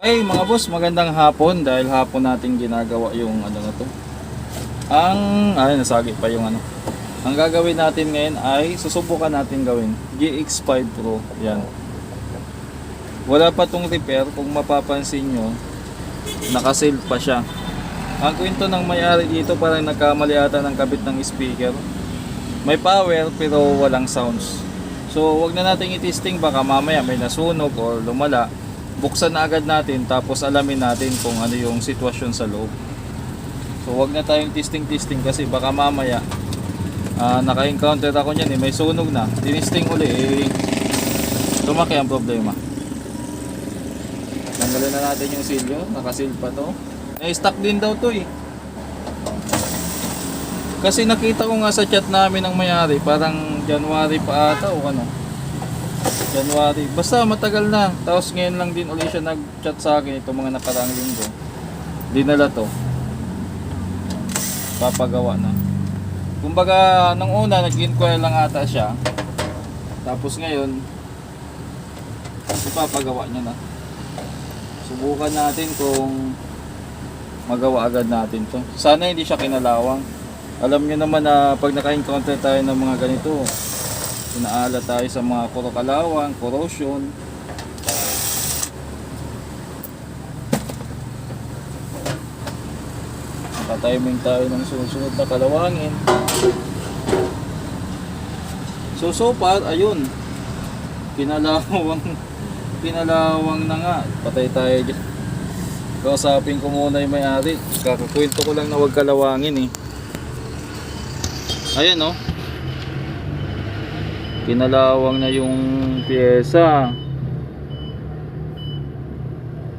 Hey mga boss, magandang hapon dahil hapon natin ginagawa yung ano na to. Ang, ay nasagi pa yung ano. Ang gagawin natin ngayon ay susubukan natin gawin GX5 Pro. Yan. Wala pa tong repair kung mapapansin nyo. Nakasil pa siya. Ang kwento ng may-ari dito parang nagkamali ata ng kabit ng speaker. May power pero walang sounds. So wag na natin i-testing baka mamaya may nasunog or lumala buksan na agad natin tapos alamin natin kung ano yung sitwasyon sa loob. So wag na tayong testing-testing kasi baka mamaya ah, naka-encounter ako niyan eh, may sunog na. Tinisting uli eh lumaki ang problema. Tanggalin na natin yung silyo, nakasil pa to. Na-stuck din daw to eh. Kasi nakita ko nga sa chat namin ng mayari, parang January pa ata o ano. January. Basta matagal na. Tapos ngayon lang din ulit siya nag-chat sa akin itong mga nakaraang linggo. Dinala to. Papagawa na. Kumbaga, nung una, nag-inquire lang ata siya. Tapos ngayon, ipapagawa niya na. Subukan natin kung magawa agad natin to. Sana hindi siya kinalawang. Alam niyo naman na pag naka-encounter tayo ng mga ganito, inaala tayo sa mga kurokalawang, corrosion. Nakatiming tayo ng susunod na kalawangin. So, so far, ayun. Pinalawang, pinalawang na nga. Patay tayo dyan. Kausapin ko muna yung may-ari. Kakakwento ko lang na huwag kalawangin eh. Ayan oh. Kinalawang na yung pyesa.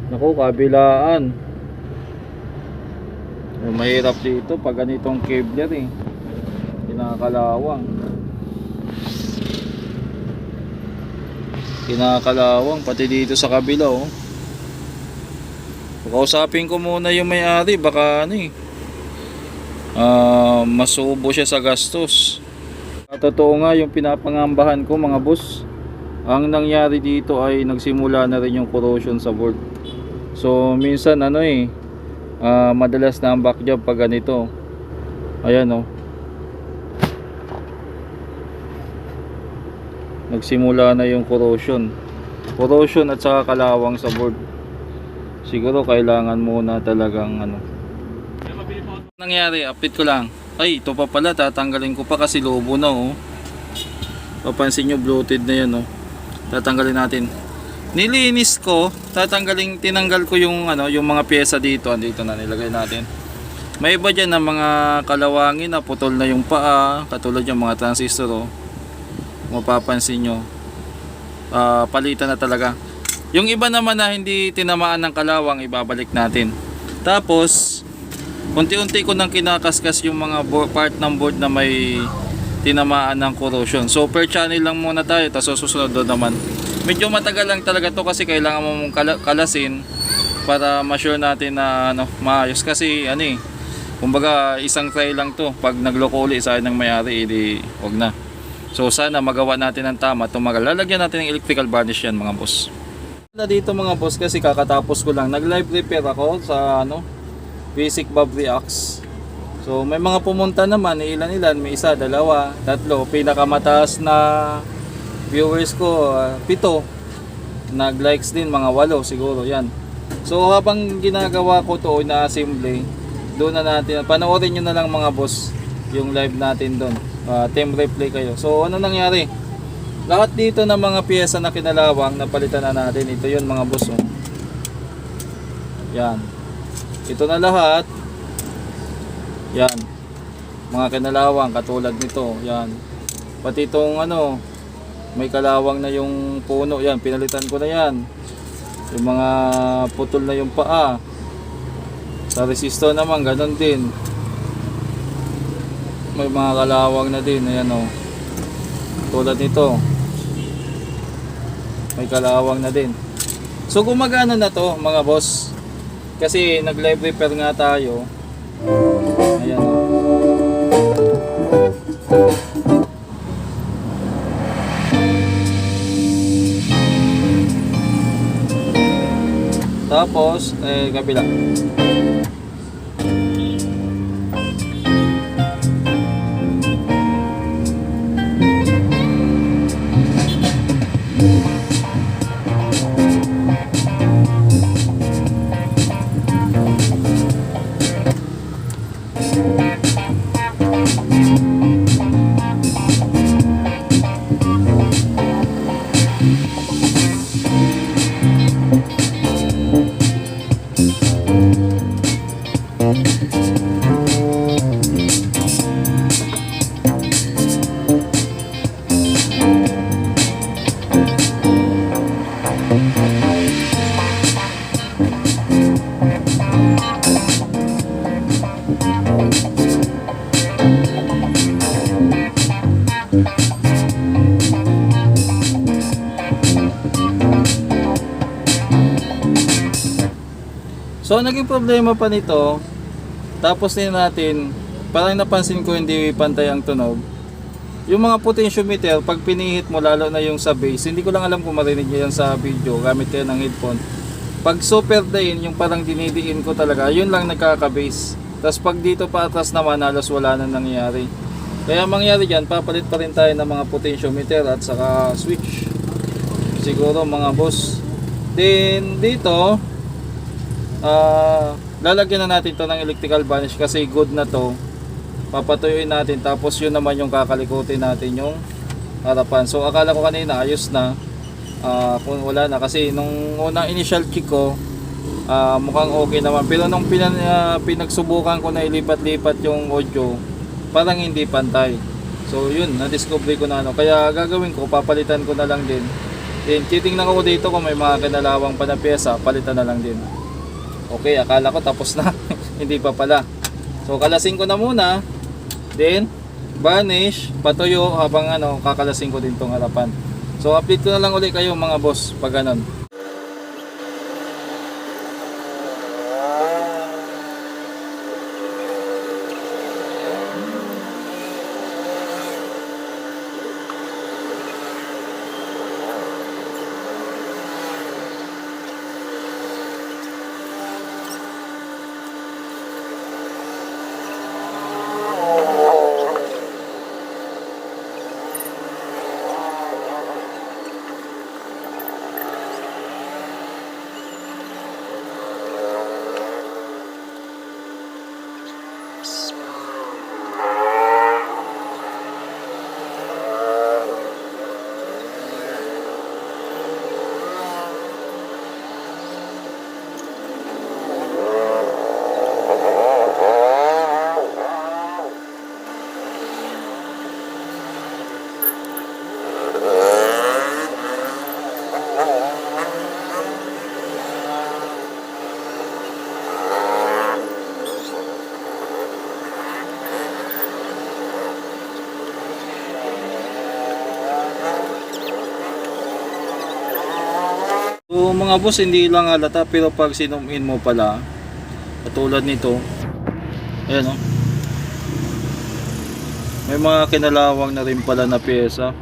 Naku, kabilaan. Yung mahirap dito pag ganitong cabler eh. Kinakalawang. Kinakalawang pati dito sa kabila oh. Kausapin ko muna yung may-ari baka ano eh. Ah, masubo siya sa gastos. Totoo nga yung pinapangambahan ko mga boss. Ang nangyari dito ay nagsimula na rin yung corrosion sa board. So minsan ano eh ah, madalas na ang back job pag ganito. Ayan oh. Nagsimula na yung corrosion. Corrosion at saka kalawang sa board. Siguro kailangan muna talagang ano. Nangyari, update ko lang. Ay, ito pa pala, tatanggalin ko pa kasi lobo na oh. Papansin nyo, bloated na yan oh. Tatanggalin natin. Nilinis ko, tatanggalin, tinanggal ko yung ano, yung mga pyesa dito, andito na nilagay natin. May iba dyan na mga kalawangin na putol na yung paa, katulad yung mga transistor oh. Mapapansin nyo. Ah, palitan na talaga. Yung iba naman na hindi tinamaan ng kalawang, ibabalik natin. Tapos, unti-unti ko nang kinakaskas yung mga bo- part ng board na may tinamaan ng corrosion. So, per channel lang muna tayo, tapos susunod doon naman. Medyo matagal lang talaga to kasi kailangan mo mong kala- kalasin para ma-sure natin na ano, maayos. Kasi, ano eh, kumbaga isang try lang to. Pag nagloko uli sa ng may-ari, edi wag na. So, sana magawa natin ng tama. Tumagal. Lalagyan natin ng electrical varnish yan mga boss. Na dito mga boss kasi kakatapos ko lang. Nag-live repair ako sa ano, basic valve reacts. So may mga pumunta naman, ilan-ilan, may isa, dalawa, tatlo. Pinakamataas na viewers ko, ah, pito. Nag-likes din mga walo siguro, yan. So habang ginagawa ko to na assembly, doon na natin, panoorin nyo na lang mga boss yung live natin doon. Uh, team replay kayo. So ano nangyari? Lahat dito ng mga piyesa na kinalawang napalitan na natin. Ito yun mga boss. Oh. Yan. Ito na lahat. Yan. Mga kinalawang katulad nito. Yan. Pati itong ano, may kalawang na yung puno. Yan, pinalitan ko na yan. Yung mga putol na yung paa. Sa resistor naman, ganun din. May mga kalawang na din. Ayan o. Tulad nito. May kalawang na din. So gumagana na to mga boss. Kasi nag-live repair nga tayo. Ayan. Tapos, eh, kabila. So, naging problema pa nito, tapos din natin, parang napansin ko hindi pantay ang tunog. Yung mga potentiometer, pag pinihit mo lalo na yung sa base, hindi ko lang alam kung marinig nyo yan sa video gamit kayo ng headphone. Pag super din, yung parang dinidiin ko talaga, yun lang nagkaka-base. Tapos pag dito pa atras naman, halos wala na nangyayari. Kaya mangyari dyan, papalit pa rin tayo ng mga potentiometer at saka switch. Siguro mga boss. Then dito, ah lalagyan na natin to ng electrical varnish kasi good na to. Papatuyuin natin tapos yun naman yung kakalikutin natin yung harapan. So akala ko kanina ayos na. Ah, kung wala na. Kasi nung unang initial check ko ah, mukhang okay naman. Pero nung pinan, ah, pinagsubukan ko na ilipat-lipat yung audio parang hindi pantay. So yun na-discover ko na ano. Kaya gagawin ko papalitan ko na lang din. Then titingnan ko dito kung may mga kinalawang pa na pyesa palitan na lang din Okay, akala ko tapos na. Hindi pa pala. So, kalasin ko na muna. Then, vanish, patuyo habang ano, kakalasin ko din tong harapan. So, update ko na lang ulit kayo mga boss pag ganun. So mga boss, hindi lang halata pero pag sinum in mo pala, katulad nito, ayan o. May mga kinalawang na rin pala na pyesa.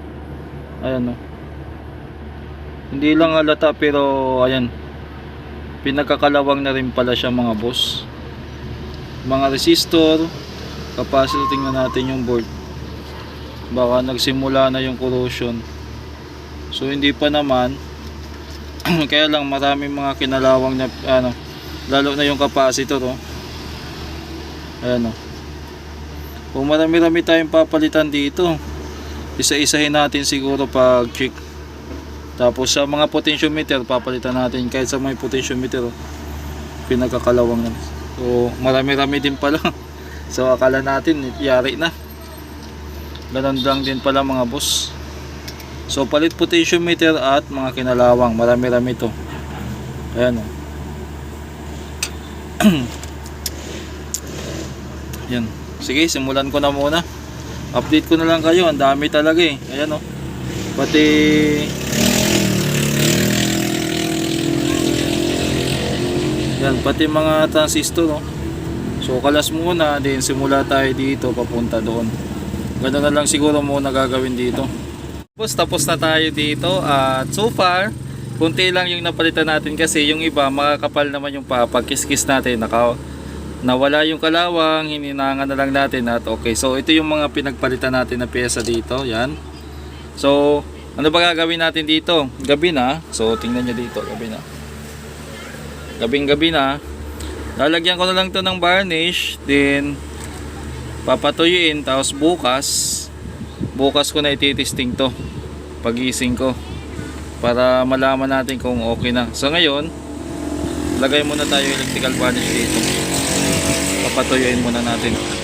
Ayan o. Hindi lang halata pero ayan. Pinagkakalawang na rin pala siya mga boss. Mga resistor, capacitor tingnan natin yung board. Baka nagsimula na yung corrosion. So hindi pa naman kaya lang maraming mga kinalawang na ano lalo na yung capacitor oh. ayan oh. kung marami-rami tayong papalitan dito isa-isahin natin siguro pag check tapos sa mga potentiometer papalitan natin kahit sa may potentiometer oh, pinagkakalawang na. So marami-rami din pala. So akala natin yari na. Ganun din pala mga boss So palit potentiometer at mga kinalawang. Marami-rami to. Ayan o. Yan. Sige, simulan ko na muna. Update ko na lang kayo. Ang dami talaga eh. Ayan o. Pati Yan, pati mga transistor no. So kalas muna, din simula tayo dito papunta doon. Ganun na lang siguro muna gagawin dito. Tapos tapos na tayo dito. At so far kunti lang yung napalitan natin kasi yung iba makakapal naman yung paa. Pag kiskis natin naka, nawala yung kalawang hininangan na lang natin at okay. So ito yung mga pinagpalitan natin na pyesa dito. Yan. So ano ba gagawin natin dito? Gabi na. So tingnan nyo dito. Gabi na. Gabing gabi na. Lalagyan ko na lang to ng varnish. Then papatuyuin. Tapos bukas bukas ko na ititesting to. Pagising ko. Para malaman natin kung okay na. So ngayon lagay muna tayo electrical varnish dito. Papatuyuin muna natin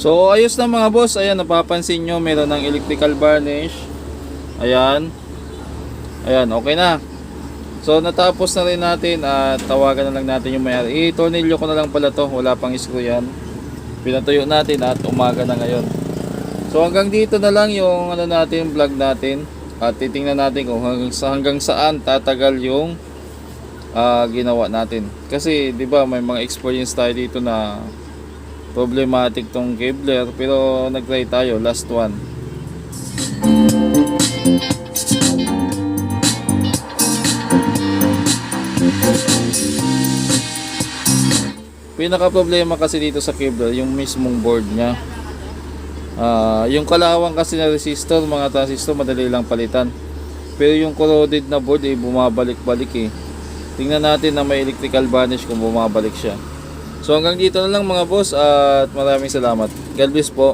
So ayos na mga boss, ayan napapansin nyo meron ng electrical varnish. Ayan. Ayan, okay na. So natapos na rin natin at tawagan na lang natin yung mayari. I-tornilyo ko na lang pala to, wala pang screw yan. Pinatuyo natin at umaga na ngayon. So hanggang dito na lang yung ano natin, vlog natin. At titingnan natin kung hanggang, hanggang saan tatagal yung ah, ginawa natin. Kasi 'di ba may mga experience tayo dito na problematic tong cabler pero nagtry tayo last one. Pinaka problema kasi dito sa cable yung mismong board nya Ah, yung kalawang kasi na resistor mga transistor madali lang palitan. Pero yung corroded na board ay bumabalik-balik eh. Tingnan natin na may electrical varnish kung bumabalik siya So hanggang dito na lang mga boss at maraming salamat. God bless po.